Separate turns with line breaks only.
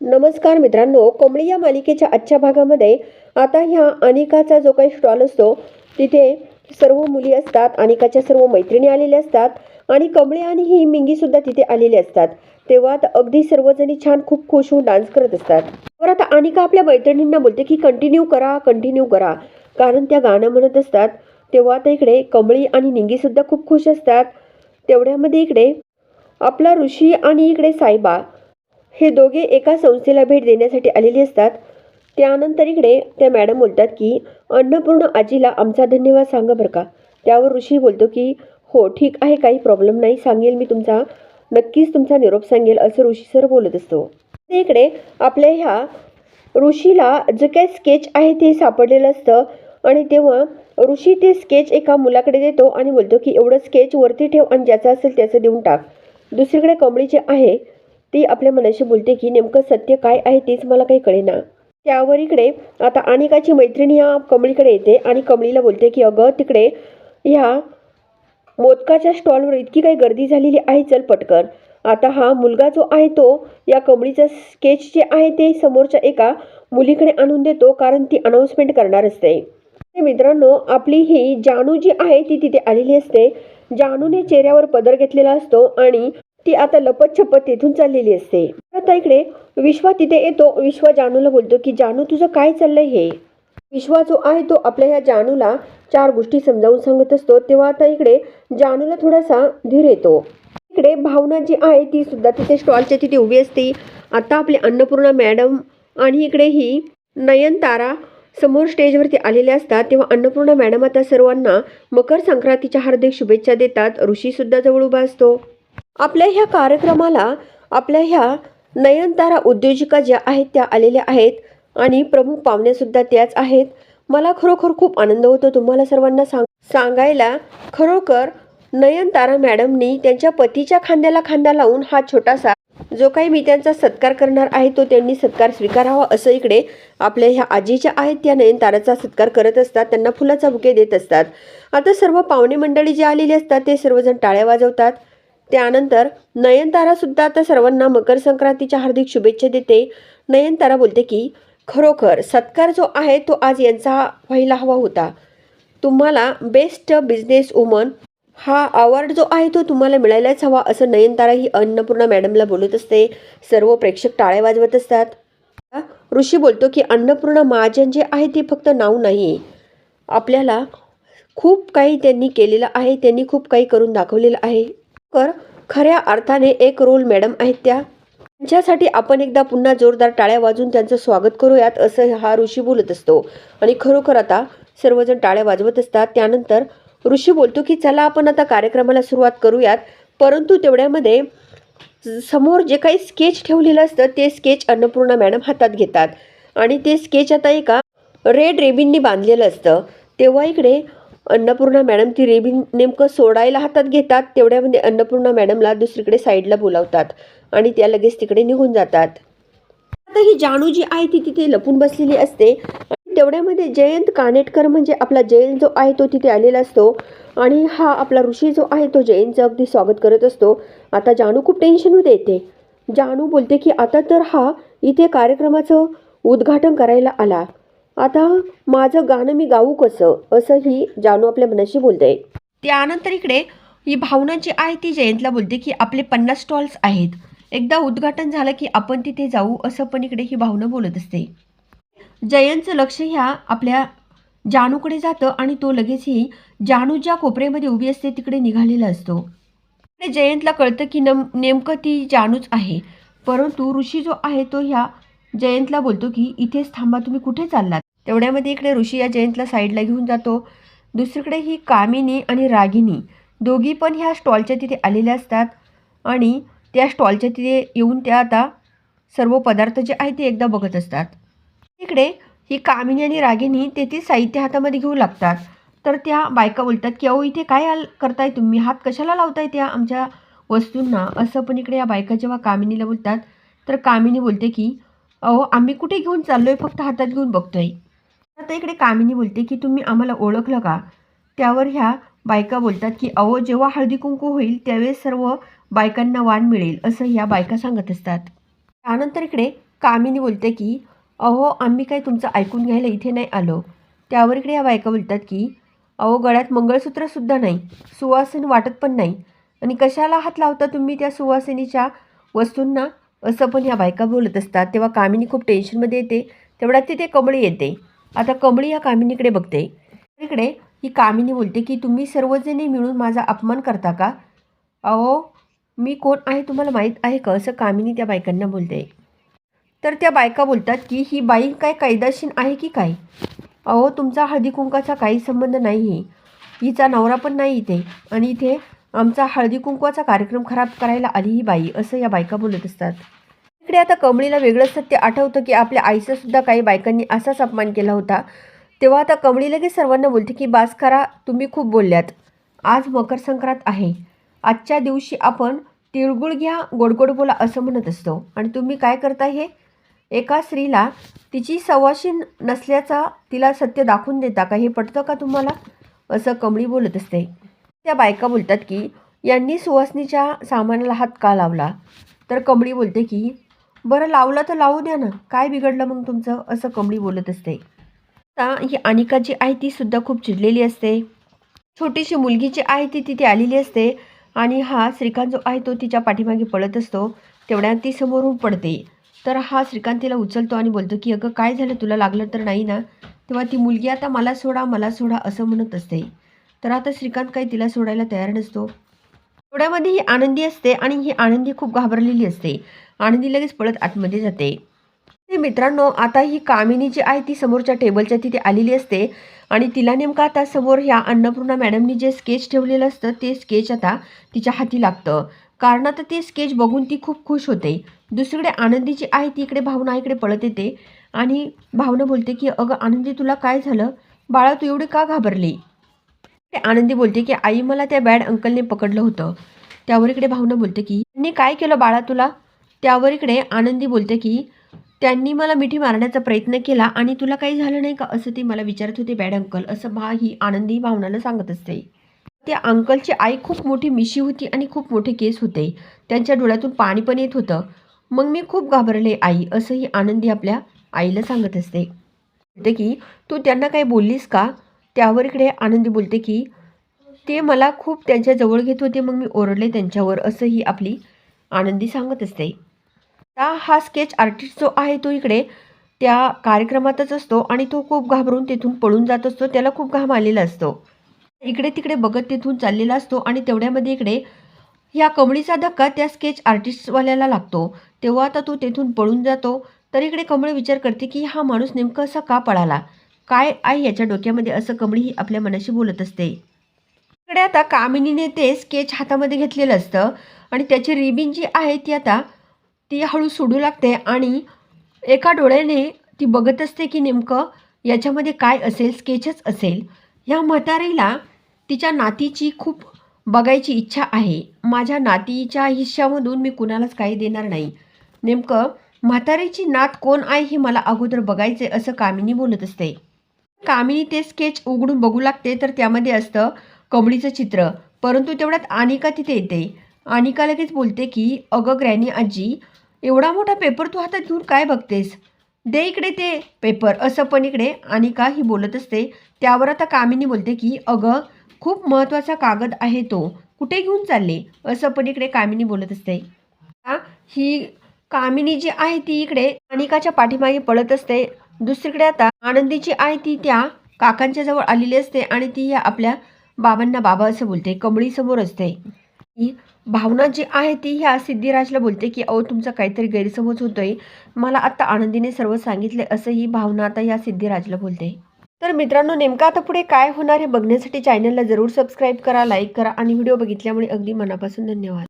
नमस्कार मित्रांनो कोंबडी या मालिकेच्या आजच्या भागामध्ये आता ह्या अनिकाचा जो काही स्टॉल असतो तिथे सर्व मुली असतात अनिकाच्या सर्व मैत्रिणी आलेल्या असतात आणि कमळे आणि ही मिंगी सुद्धा तिथे आलेली असतात. तेव्हा आता अगदी सर्वजणी छान खूप खुश होऊन डान्स करत असतात. तर आता अनिका आपल्या मैत्रिणींना बोलते की कंटिन्यू करा कंटिन्यू करा. कारण त्या गाणं म्हणत असतात. तेव्हा आता इकडे कमळी आणि निंगी सुद्धा खूप खुश असतात. तेवढ्यामध्ये इकडे आपला ऋषी आणि इकडे साईबा हे दोघे एका संस्थेला भेट देण्यासाठी आलेले असतात. त्यानंतर इकडे त्या मॅडम बोलतात की अन्नपूर्ण आजीला आमचा धन्यवाद सांगा बरं का. त्यावर ऋषी बोलतो की हो ठीक आहे काही प्रॉब्लेम नाही सांगेल मी तुमचा नक्कीच तुमचा निरोप सांगेल असं ऋषी सर बोलत असतो. इकडे आपल्या ह्या ऋषीला जे काही स्केच आहे ते सापडलेलं असतं आणि तेव्हा ऋषी ते स्केच एका मुलाकडे देतो आणि बोलतो की एवढं स्केच वरती ठेव आणि ज्याचं असेल त्याचं देऊन टाक. दुसरीकडे कमळी जे आहे ती आपल्या मनाशी बोलते की नेमकं सत्य काय आहे तेच मला काही कळेना. त्यावर इकडे आता अनिकाची मैत्रिणी या कमळीकडे येते आणि कमळीला बोलते की अगं तिकडे ह्या मोदकाच्या स्टॉलवर इतकी काही गर्दी झालेली आहे चल पटकन. आता हा मुलगा जो आहे तो या कमळीचा स्केच जे आहे ते समोरच्या एका मुलीकडे आणून देतो कारण ती अनाऊन्समेंट करणार असते. मित्रांनो आपली ही जानू जी आहे ती तिथे आलेली असते. जानूने चेहऱ्यावर पदर घेतलेला असतो आणि ती आता लपतछपत तिथून चाललेली असते. आता इकडे विश्वा तिथे येतो. विश्वा जानूला बोलतो की जानू तुझं काय चाललंय हे? विश्वा जो आहे तो आपल्या ह्या जानूला चार गोष्टी समजावून सांगत असतो. तेव्हा आता इकडे जानूला थोडासा धीर येतो. इकडे भावना जी आहे ती सुद्धा तिथे स्टॉलच्या तिथे उभी असते. आता आपली अन्नपूर्णा मॅडम आणि इकडे ही नयनतारा समोर स्टेजवरती आलेल्या असतात. तेव्हा अन्नपूर्णा मॅडम आता सर्वांना मकर संक्रांतीच्या हार्दिक शुभेच्छा देतात. ऋषीसुद्धा जवळ उभा असतो. आपल्या ह्या कार्यक्रमाला आपल्या ह्या नयनतारा उद्योजिका ज्या आहेत त्या आलेल्या आहेत आणि प्रमुख पाहुण्यासुद्धा त्याच आहेत. मला खरोखर खूप आनंद होतो तुम्हाला सर्वांना सांग सांगायला. खरोखर नयनतारा मॅडमनी त्यांच्या पतीच्या खांद्याला खांदा लावून हा छोटासा जो काही मी त्यांचा सत्कार करणार आहे तो त्यांनी सत्कार स्वीकारावा असं इकडे आपल्या ह्या आजीच्या आहेत त्या नयनताराचा सत्कार करत असतात त्यांना फुलाचा बुके देत असतात. आता सर्व पाहुणे मंडळी जे आलेली असतात ते सर्वजण टाळ्या वाजवतात. त्यानंतर नयनतारासुद्धा आता सर्वांना मकर संक्रांतीच्या हार्दिक शुभेच्छा देते. नयनतारा बोलते की खरोखर सत्कार जो आहे तो आज यांचा व्हायला हवा होता. तुम्हाला बेस्ट बिझनेस वुमन हा अवॉर्ड जो आहे तो तुम्हाला मिळायलाच हवा असं नयनतारा ही अन्नपूर्णा मॅडमला बोलत असते. सर्व प्रेक्षक टाळ्या वाजवत असतात. ऋषी बोलतो की अन्नपूर्णा महाजन जे आहे ते फक्त नाव नाही. आपल्याला खूप काही त्यांनी केलेलं आहे त्यांनी खूप काही करून दाखवलेलं आहे. कर. खऱ्या अर्थाने एक रोल मॅडम आहेत त्या. त्यांच्यासाठी आपण एकदा पुन्हा जोरदार टाळ्या वाजवून त्यांचं स्वागत करूयात असं हा ऋषी बोलत असतो. आणि खरोखर आता सर्वजण टाळ्या वाजवत असतात. त्यानंतर ऋषी बोलतो की चला आपण आता कार्यक्रमाला सुरुवात करूयात. परंतु तेवढ्यामध्ये समोर जे काही स्केच ठेवलेलं असतं ते स्केच अन्नपूर्णा मॅडम हातात घेतात. आणि ते स्केच आता एका रेड रेबिननी बांधलेलं असतं. तेव्हा इकडे अन्नपूर्णा मॅडम ती रेबिन नेमकं सोडायला हातात घेतात तेवढ्यामध्ये म्हणजे अन्नपूर्णा मॅडमला दुसरीकडे साईडला बोलावतात आणि त्या लगेच तिकडे निघून जातात. आता ही जानू जी आहे ती तिथे लपून बसलेली असते. तेवढ्यामध्ये जयंत कानेटकर म्हणजे आपला जयंत जो आहे तो तिथे आलेला असतो. आणि हा आपला ऋषी जो आहे तो जयंतचं अगदी स्वागत करत असतो. आता जानू खूप टेन्शनमध्ये येते. जानू बोलते की आता तर हा इथे कार्यक्रमाचं उद्घाटन करायला आला. आता माझं गाणं मी गाऊ कसं? असं ही जानू आपल्या मनाशी बोलते त्यानंतर इकडे ही भावना जी आहे ती जयंतला बोलते की आपले पन्नास स्टॉल्स आहेत. एकदा उद्घाटन झालं की आपण तिथे जाऊ असं पण इकडे ही भावना बोलत असते. जयंतचं लक्ष ह्या आपल्या जानूकडे जातं आणि तो लगेच ही जानू ज्या कोपऱ्यामध्ये उभी असते तिकडे निघालेला असतो. जयंतला कळतं की नम नेमकं ती जानूच आहे. परंतु ऋषी जो आहे तो ह्या जयंतला बोलतो की इथेच थांबा तुम्ही कुठे चाललात? तेवढ्यामध्ये इकडे ऋषी या जयंतला साईडला घेऊन जातो. दुसरीकडे ही कामिनी आणि रागिनी दोघी पण ह्या स्टॉलच्या तिथे आलेल्या असतात. आणि त्या स्टॉलच्या तिथे येऊन त्या आता सर्व पदार्थ जे आहे ते एकदा बघत असतात. इकडे ही कामिनी आणि रागिनी तेथील साहित्य हातामध्ये घेऊ लागतात. तर त्या बायका बोलतात की अहो इथे काय आल करताय तुम्ही? हात कशाला लावताय त्या आमच्या वस्तूंना? असं पण इकडे या बायका जेव्हा कामिनीला बोलतात तर कामिनी बोलते की अहो आम्ही कुठे घेऊन चाललोय? फक्त हातात घेऊन बघतोय. आता इकडे कामिनी बोलते की तुम्ही आम्हाला ओळखलं का? त्यावर ह्या बायका बोलतात की अहो जेव्हा हळदी कुंकू होईल त्यावेळेस सर्व बायकांना वाण मिळेल असं ह्या बायका सांगत असतात. त्यानंतर इकडे कामिनी बोलते की अहो आम्ही काय तुमचं ऐकून घ्यायला इथे नाही आलो. त्यावर इकडे ह्या बायका बोलतात की अहो गळ्यात मंगळसूत्रसुद्धा नाही सुवासिनी वाटत पण नाही. आणि कशाला हात लावता तुम्ही त्या सुवासिनीच्या वस्तूंना? असं पण ह्या बायका बोलत असतात. तेव्हा कामिनी खूप टेन्शनमध्ये येते. तेवढ्यात तिथे कमळी येते. आता कमळी या कामिनीकडे बघते. इकडे ही कामिनी बोलते की तुम्ही सर्वजणी मिळून माझा अपमान करता का? अहो मी कोण आहे तुम्हाला माहीत आहे का? असं कामिनी त्या बायकांना बोलते. तर त्या बायका बोलतात की ही बाई काय कायदाशीर आहे की काय? अहो तुमचा हळदी कुंकाचा काही संबंध नाही हिचा नवरा पण नाही इथे आणि इथे आमचा हळदी कुंकवाचा कार्यक्रम खराब करायला आली ही बाई असं या बायका बोलत असतात. इकडे आता कमळीला वेगळं सत्य आठवतं की आपल्या आईचा सुद्धा काही बायकांनी असाच अपमान केला होता. तेव्हा आता कमळी लगेच सर्वांना बोलते की बास करा तुम्ही खूप बोलल्यात. आज मकर संक्रांत आहे. आजच्या दिवशी आपण तिळगुळ घ्या गोडगोड बोला असं म्हणत असतो. आणि तुम्ही काय करता हे? एका स्त्रीला तिची सवाशी नसल्याचा तिला सत्य दाखवून देता का? हे पटतं का तुम्हाला? असं कमळी बोलत असते. त्या बायका बोलतात की यांनी सुवासनीच्या सामानाला हात का लावला? तर कमळी बोलते की बरं लावला तर लावू द्या ना. काय बिघडलं मग तुमचं? असं कमळी बोलत असते. आता ही अनिका जी आहे ती सुद्धा खूप चिडलेली असते. छोटीशी मुलगी जी आहे ती तिथे आलेली असते. आणि हा श्रीकांत जो आहे तो तिच्या पाठीमागे पळत असतो. तेवढ्या ती समोरून पडते. तर हा श्रीकांत तिला उचलतो आणि बोलतो की अगं काय झालं? तुला लागलं तर नाही ना? तेव्हा ती मुलगी आता मला सोडा मला सोडा असं म्हणत असते. तर आता श्रीकांत काही तिला सोडायला तयार नसतो. तेवढ्यामध्ये ही आनंदी असते आणि ही आनंदी खूप घाबरलेली असते. आनंदी लगेच पळत आतमध्ये जाते. मित्रांनो आता ही कामिनी जी आहे ती समोरच्या टेबलच्या तिथे आलेली असते. आणि तिला नेमकं आता समोर ह्या अन्नपूर्णा मॅडमनी जे स्केच ठेवलेलं असतं ते स्केच आता तिच्या हाती लागतं. कारण आता ते स्केच बघून ती खूप खुश होते. दुसरीकडे आनंदी जी आहे ती इकडे भावना इकडे पळत येते. आणि भावना बोलते की अगं आनंदी तुला काय झालं? बाळा तू एवढी का घाबरली? आनंदी बोलते की आई मला त्या बॅड अंकलने पकडलं होतं. त्यावर इकडे भावना बोलते की त्यांनी काय केलं बाळा तुला? त्यावर इकडे आनंदी बोलते की त्यांनी मला मिठी मारण्याचा प्रयत्न केला आणि तुला काही झालं नाही का? असं ते मला विचारत होते बॅड अंकल. असं भा ही आनंदी भावनाला सांगत असते. त्या अंकलची आई खूप मोठी मिशी होती आणि खूप मोठे केस होते. त्यांच्या डोळ्यातून पाणी पण येत होतं. मग मी खूप घाबरले आई असंही आनंदी आपल्या आईला सांगत असते. बोलते की तू त्यांना काही बोललीस का? त्यावर इकडे आनंदी बोलते की ते मला खूप त्यांच्या जवळ घेत होते मग मी ओरडले त्यांच्यावर असंही आपली आनंदी सांगत असते. आता हा स्केच आर्टिस्ट जो आहे तो इकडे त्या कार्यक्रमातच असतो आणि तो खूप घाबरून तिथून पळून जात असतो त्याला खूप घाम आलेला असतो. इकडे तिकडे बघत तिथून चाललेला असतो आणि तेवढ्यामध्ये इकडे ह्या कमळीचा धक्का त्या स्केच आर्टिस्टवाल्याला लागतो. तेव्हा आता तो तेथून पळून जातो. तर इकडे कमळ विचार करते की हा माणूस नेमकं असा का पळाला? काय आहे याच्या डोक्यामध्ये असं कमळी ही आपल्या मनाशी बोलत असते? इकडे आता कामिनीने ते स्केच हातामध्ये घेतलेलं असतं आणि त्याची रिबिन जी आहे ती आता ती हळू सोडू लागते आणि एका डोळ्याने ती बघत असते की नेमकं याच्यामध्ये काय असेल स्केचच असेल. ह्या म्हातारीला तिच्या नातीची खूप बघायची इच्छा आहे. माझ्या नातीच्या हिश्श्यामधून मी कुणालाच काही देणार नाही. नेमकं म्हातारीची नात कोण आहे हे मला अगोदर बघायचे असं कामिनी बोलत असते. कामिनी ते स्केच उघडून बघू लागते तर त्यामध्ये असतं कमळीचं चित्र. परंतु तेवढ्यात अनिका तिथे येते. अनिका लगेच बोलते की अगं ग्रॅनी आजी एवढा मोठा पेपर तू हातात घेऊन काय बघतेस? दे इकडे ते पेपर. असं पण इकडे. अनिका ही बोलत असते? त्यावर आता कामिनी बोलते की अगं खूप महत्त्वाचा कागद आहे तो. कुठे घेऊन चालले? असं पण इकडे कामिनी बोलत असते. ही कामिनी जी आहे ती इकडे अनिकाच्या पाठीमागे पळत असते. दुसरीकडे आता आनंदी जी आहे ती त्या काकांच्या जवळ आलेली असते आणि ती आपल्या बाबांना बाबा असं बोलते. कमळीसमोर असते. भावना जी आहे ती ह्या सिद्धिराजला बोलते की अहो तुमचा काहीतरी गैरसमज होतोय. मला आत्ता आनंदीने सर्व सांगितले असं ही भावना आता ह्या सिद्धिराजला बोलते. तर मित्रांनो नेमकं आता पुढे काय होणार हे बघण्यासाठी चॅनलला जरूर सबस्क्राईब करा लाईक करा आणि व्हिडिओ बघितल्यामुळे अगदी मनापासून धन्यवाद.